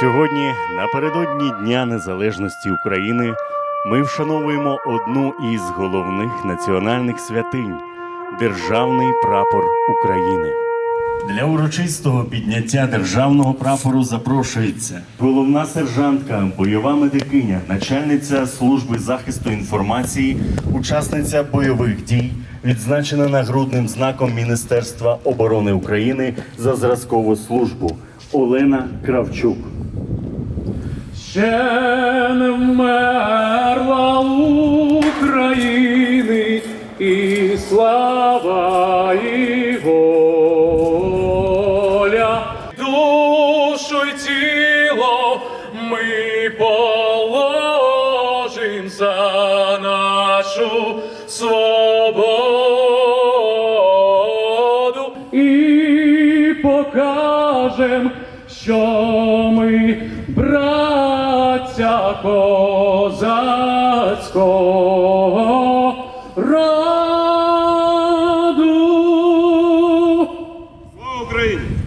Сьогодні, напередодні Дня Незалежності України, ми вшановуємо одну із головних національних святинь Державний прапор України. Для урочистого підняття державного прапору запрошується головна сержантка, бойова медикиня, начальниця служби захисту інформації, учасниця бойових дій, відзначена нагрудним знаком Міністерства оборони України за зразкову службу Олена Кравчук. Ще не вмерла України і слава і воля. Душу й тіло ми положим за нашу свободу і покажем, що ми браття козацького раду. Слава Україні!